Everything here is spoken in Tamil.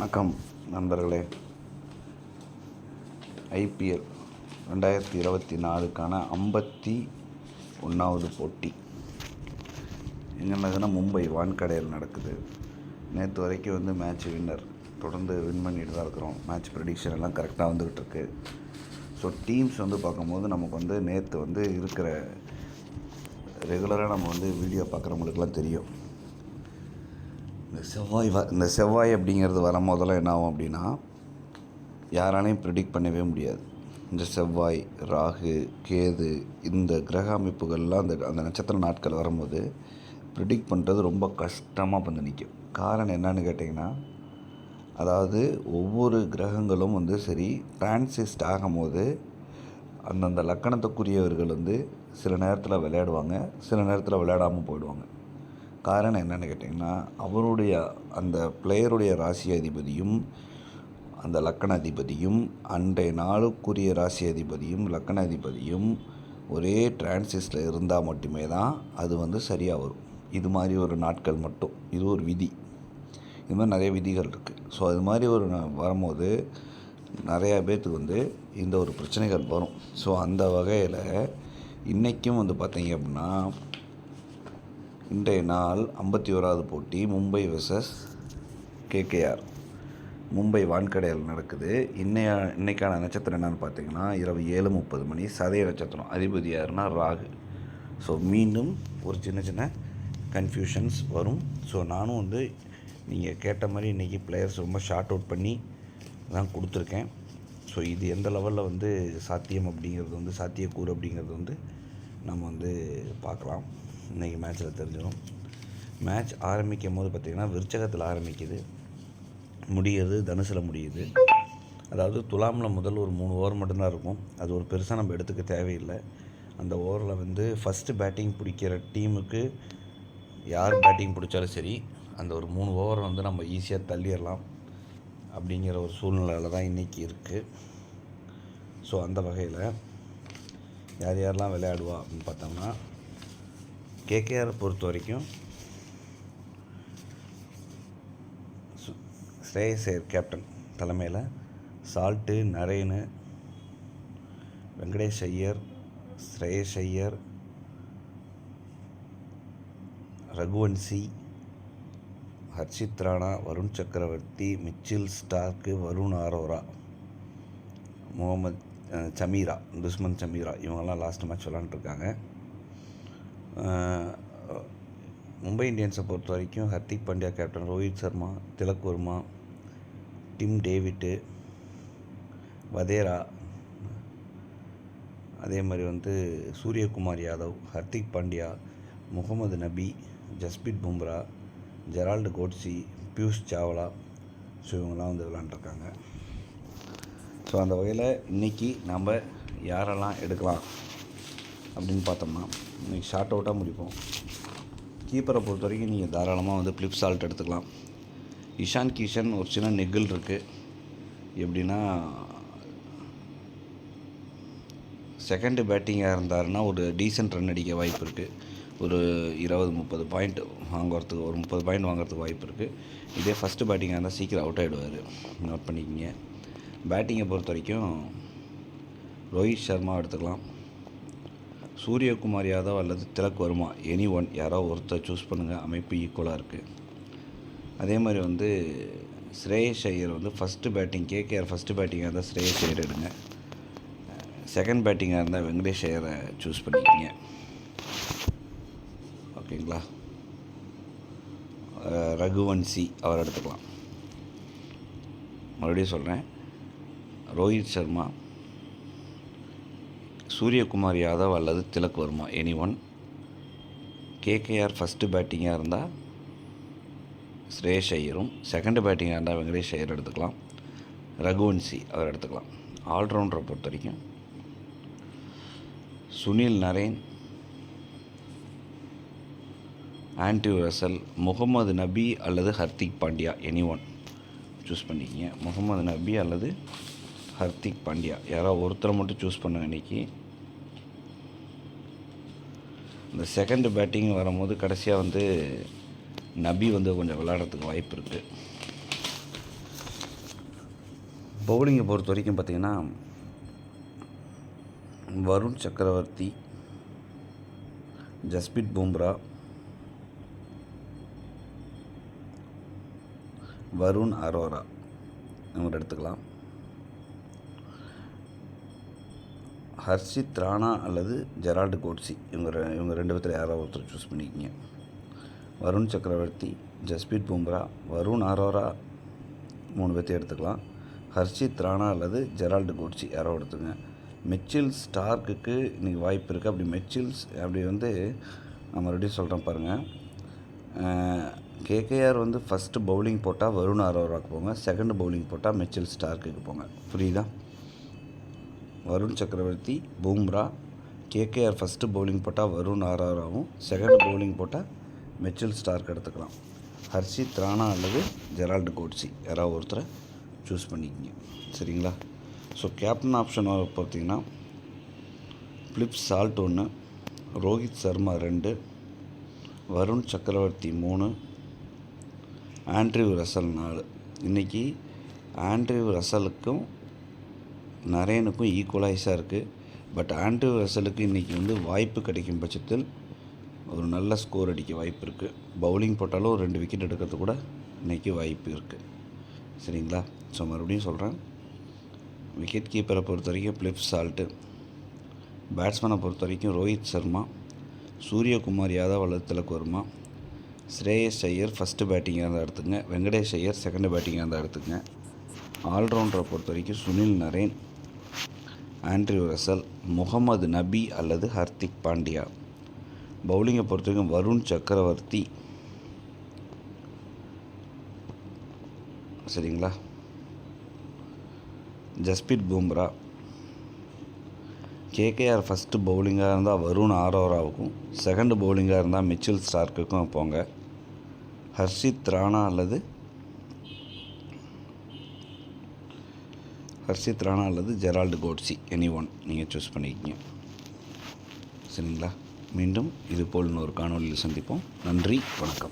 வணக்கம் நண்பர்களே. ஐபிஎல் ரெண்டாயிரத்தி இருபத்தி நாலுக்கான ஐம்பத்தி ஒன்றாவது போட்டி. எங்கே நடக்குதுன்னா மும்பை வான்கடையில் நடக்குது. நேற்று வரைக்கும் வந்து மேட்ச் வின்னர் தொடர்ந்து வின் பண்ணிட்டு தான் இருக்கிறோம். மேட்ச் ப்ரெடிக்ஷன் எல்லாம் கரெக்டாக வந்துக்கிட்டு இருக்கு ஸோ டீம்ஸ் வந்து பார்க்கும்போது நமக்கு வந்து நேற்று வந்து இருக்கிற ரெகுலராக நம்ம வந்து வீடியோ பார்க்குறவங்களுக்குலாம் தெரியும். இந்த செவ்வாய் வ இந்த செவ்வாய் அப்படிங்கிறது வரும்போதெல்லாம் என்ன ஆகும் அப்படின்னா யாராலையும் ப்ரிடிக்ட் பண்ணவே முடியாது. இந்த செவ்வாய் ராகு கேது இந்த கிரக அமைப்புகள்லாம் அந்த அந்த நட்சத்திர நாட்கள் வரும்போது ப்ரிடிக்ட் பண்ணுறது ரொம்ப கஷ்டமாக வந்து நிற்கும் காரணம் என்னன்னு கேட்டிங்கன்னா அதாவது ஒவ்வொரு கிரகங்களும் வந்து சரி டிரான்சிஸ்ட் ஆகும்போது அந்தந்த லக்கணத்துக்குரியவர்கள் வந்து சில நேரத்தில் விளையாடுவாங்க சில நேரத்தில் விளையாடாமல் போயிடுவாங்க. காரணம் என்னென்னு கேட்டிங்கன்னா அவருடைய அந்த பிளேயருடைய ராசி அதிபதியும் அந்த லக்கண அதிபதியும் அன்றைய நாளுக்குரிய ராசி அதிபதியும் லக்கண அதிபதியும் ஒரே டிரான்சிஸில் இருந்தால் மட்டுமே தான் அது வந்து சரியாக வரும். இது மாதிரி ஒரு நாட்கள் மட்டும். இது ஒரு விதி. இது மாதிரி நிறைய விதிகள் இருக்குது ஸோ அது மாதிரி ஒரு வரும்போது நிறையா பேர்த்துக்கு வந்து இந்த ஒரு பிரச்சனைகள் வரும். ஸோ அந்த வகையில் இன்றைக்கும் வந்து பார்த்தீங்க அப்படின்னா இன்றைய நாள் ஐம்பத்தி ஓராவது போட்டி மும்பை வெர்சஸ் கேகேஆர் மும்பை வான்கடையில் நடக்குது. இன்னைய இன்றைக்கான நட்சத்திரம் என்னென்னு பார்த்தீங்கன்னா இரவு ஏழு முப்பது மணி சதய நட்சத்திரம். அதிபதி யாருன்னா ராகு. ஸோ மீண்டும் ஒரு சின்ன சின்ன கன்ஃபியூஷன்ஸ் வரும். ஸோ நானும் வந்து நீங்கள் கேட்ட மாதிரி இன்றைக்கி பிளேயர்ஸ் ரொம்ப ஷார்ட் அவுட் பண்ணி தான் கொடுத்துருக்கேன். ஸோ இது எந்த லெவலில் வந்து சாத்தியம் அப்படிங்கிறது வந்து சாத்தியக்கூறு அப்படிங்கிறது வந்து நம்ம வந்து பார்க்கலாம். இன்றைக்கி மேட்ச்சில் தெரிஞ்சிடும் மேட்ச் ஆரம்பிக்கும் போது பார்த்திங்கன்னா விருச்சகத்தில் ஆரம்பிக்குது. முடியுது தனுசில் முடியுது. அதாவது துலாமில் முதல் ஒரு மூணு ஓவர் மட்டும்தான் இருக்கும். அது ஒரு பெருசாக நம்ம எடுத்துக்க தேவையில்லை. அந்த ஓவரில் வந்து ஃபஸ்ட்டு பேட்டிங் பிடிக்கிற டீமுக்கு யார் பேட்டிங் பிடிச்சாலும் சரி அந்த ஒரு மூணு ஓவர் வந்து நம்ம ஈஸியாக தள்ளிடலாம் அப்படிங்கிற ஒரு சூழ்நிலையில் தான் இன்றைக்கி இருக்குது ஸோ அந்த வகையில் யார் யாரெல்லாம் விளையாடுவா அப்படின்னு பார்த்தோம்னா கேகேஆரை பொறுத்த வரைக்கும் சு- ஸ்ரேயஸ் ஐயர் கேப்டன் தலைமையில் Salt Narine Venkatesh Iyer Shreyas Iyer Raghuvanshi Harshit Rana Varun Chakravarthy Mitchell Starc Varun Arora Mohammad Chameera Dushmantha Chameera இவங்கெல்லாம் லாஸ்ட் மேட்ச் விளாண்டுருக்காங்க மும்பை இந்தியன்ஸை பொறுத்த வரைக்கும் Hardik Pandya captain Rohit Sharma Tilak Varma Tim David Vadhera அதே மாதிரி வந்து Suryakumar Yadav Hardik Pandya Mohammad Nabi Jasprit Bumrah Gerald Coetzee Piyush Chawla so இவங்கெல்லாம் வந்து விளாண்டுருக்காங்க ஸோ அந்த வகையில் இன்றைக்கி நம்ம யாரெல்லாம் எடுக்கலாம் அப்படின்னு பார்த்தோம்னா இன்றைக்கி ஷார்ட் அவுட்டாக முடிப்போம். கீப்பரை பொறுத்த வரைக்கும் நீங்கள் தாராளமாக வந்து ஃப்ளிப் சால்ட் எடுத்துக்கலாம். இஷான் கிஷன் ஒரு சின்ன நெகில் இருக்குது எப்படின்னா செகண்டு பேட்டிங்காக இருந்தாருன்னா ஒரு டீசென்ட் ரன் அடிக்க வாய்ப்பு இருக்குது ஒரு இருபது முப்பது பாயிண்ட் வாங்குறதுக்கு ஒரு முப்பது பாயிண்ட் வாங்குறதுக்கு வாய்ப்பு இருக்குது இதே ஃபஸ்ட்டு பேட்டிங்காக இருந்தால் சீக்கிரம் அவுட் ஆகிடுவார் நோட் பண்ணிக்கிங்க. பேட்டிங்கை பொறுத்த வரைக்கும் ரோஹித் சர்மா எடுத்துக்கலாம். சூரியகுமார் யாதவ் அல்லது திலக் வர்மா எனி ஒன் யாரோ ஒருத்தர் சூஸ் பண்ணுங்கள் அமைப்பு ஈக்குவலாக இருக்குது அதே மாதிரி வந்து ஸ்ரேயஸ் ஐயர் வந்து ஃபஸ்ட்டு பேட்டிங் கேகேஆர் ஃபஸ்ட்டு பேட்டிங்காக இருந்தால் ஸ்ரேயஸ் ஐயர் எடுங்க. செகண்ட் பேட்டிங்காக இருந்தால் வெங்கடேஷ் ஐயரை சூஸ் பண்ணிக்கிங்க. ஓகேங்களா? ரகுவன்சி அவர் எடுத்துக்கலாம். மறுபடியும் சொல்கிறேன் ரோஹித் சர்மா சூரியகுமார் யாதவ் அல்லது Tilak Varma? Any one KKR first பேட்டிங்காக இருந்தால் ஸ்ரேஷ் ஐயரும் செகண்ட் பேட்டிங்காக இருந்தால் வெங்கடேஷ் ஐயர் எடுத்துக்கலாம். ரகுவன்சி அவர் எடுத்துக்கலாம். ஆல்ரவுண்டரை பொறுத்த வரைக்கும் Sunil Narine Andy Russell Mohammad Nabi அல்லது Hardik Pandya? Any one choose பண்ணிக்கிங்க. முகமது நபி அல்லது ஹர்திக் பாண்டியா? யாராவது ஒருத்தரை மட்டும் சூஸ் பண்ணுங்க இன்றைக்கி இந்த செகண்ட் பேட்டிங் வரும்போது கடைசியாக வந்து நபி வந்து கொஞ்சம் விளாட்றதுக்கு வாய்ப்பு இருக்குது பவுலிங்கை பொறுத்த வரைக்கும் பார்த்திங்கன்னா வருண் சக்கரவர்த்தி ஜஸ்பிட் பும்ரா வருண் அரோரா இவங்க எடுத்துக்கலாம். ஹர்ஷித் ராணா அல்லது ஜெரால்டு கோட்ஸி. இவங்க ரெ- இவங்க ரெண்டு பேர்த்தில் யாராவது ஒருத்தர் சூஸ் பண்ணிக்கிங்க. வருண் சக்கரவர்த்தி ஜஸ்பீத் பும்ரா வருண் அரோரா மூணு பேர்த்தையும் எடுத்துக்கலாம். ஹர்ஷித் ராணா அல்லது ஜெரால்டு கோட்ஸி யாரோ எடுத்துங்க மெச்சில்ஸ் ஸ்டார்க்குக்கு இன்றைக்கி வாய்ப்பு இருக்குது அப்படி மெச்சில்ஸ் அப்படி வந்து நான் மறுபடியும் சொல்கிறேன் பாருங்கள் கேகேஆர் வந்து ஃபஸ்ட்டு பவுலிங் போட்டால் வருண் அரோராக்கு போங்க. செகண்ட் பவுலிங் போட்டால் மெச்சில் ஸ்டார்க்குக்கு போங்க. புரியுதா? வருண் சக்கரவர்த்தி பூம்ரா கேகேஆர் ஃபஸ்ட்டு பவுலிங் போட்டால் வருண் ஆர்ஆராவும் செகண்ட் பவுலிங் போட்டால் மெச்சல் ஸ்டார்க் எடுத்துக்கலாம். ஹர்ஷித் ராணா அல்லது ஜெரால்டு கோட்ஸி. யாராவது ஒருத்தரை சூஸ் பண்ணிக்கிங்க. சரிங்களா? ஸோ கேப்டன் ஆப்ஷன் பார்த்தீங்கன்னா ஃப்ளிப் சால்ட் ஒன்று ரோஹித் சர்மா ரெண்டு வருண் சக்கரவர்த்தி மூணு ஆண்ட்ரியூ ரசல் நாலு. இன்றைக்கி ஆண்ட்ரியூ ரசலுக்கும் நரேனுக்கும் ஈக்குவலைஸாக இருக்குது பட் ஆண்ட்ரூ ரசலுக்கு இன்றைக்கி வந்து வாய்ப்பு கிடைக்கும் பட்சத்தில் ஒரு நல்ல ஸ்கோர் அடிக்க வாய்ப்பு இருக்குது பவுலிங் போட்டாலும் ஒரு ரெண்டு விக்கெட் எடுக்கிறது கூட இன்றைக்கி வாய்ப்பு இருக்குது சரிங்களா? ஸோ மறுபடியும் சொல்கிறேன் விக்கெட் கீப்பரை பொறுத்த வரைக்கும் பிளிப் சால்ட்டு பேட்ஸ்மேனை பொறுத்த வரைக்கும் ரோஹித் சர்மா சூரியகுமார் யாதவ் அல்லது திலக் வர்மா ஸ்ரேயஸ் ஐயர் ஃபஸ்ட்டு பேட்டிங்காக இருந்தால் எடுத்துங்க வெங்கடேஷ் ஐயர் செகண்ட் பேட்டிங்காக இருந்தால் எடுத்துங்க ஆல்ரவுண்டரை பொறுத்த வரைக்கும் Sunil Narine Andrew Russell Mohammad Nabi அல்லது ஹர்திக் பாண்டியா. பவுலிங்கை பொறுத்த வரைக்கும் வருண் சக்கரவர்த்தி. சரிங்களா? ஜஸ்பித் பும்ரா. கேகேஆர் ஃபஸ்ட்டு பவுலிங்காக இருந்தால் வருண் ஆரோராவுக்கும் செகண்ட் பவுலிங்காக இருந்தால் மிச்சில் ஸ்டார்க்குக்கும் போங்க. ஹர்ஷித் ராணா அல்லது ஹர்ஷித் ராணா அல்லது ஜெரால்டு கோட்ஸி எனி ஒன் நீங்கள் சூஸ் பண்ணிக்கிங்க. சரிங்களா? மீண்டும் இதுபோல் இன்னொரு காணொலியில் சந்திப்போம். நன்றி வணக்கம்.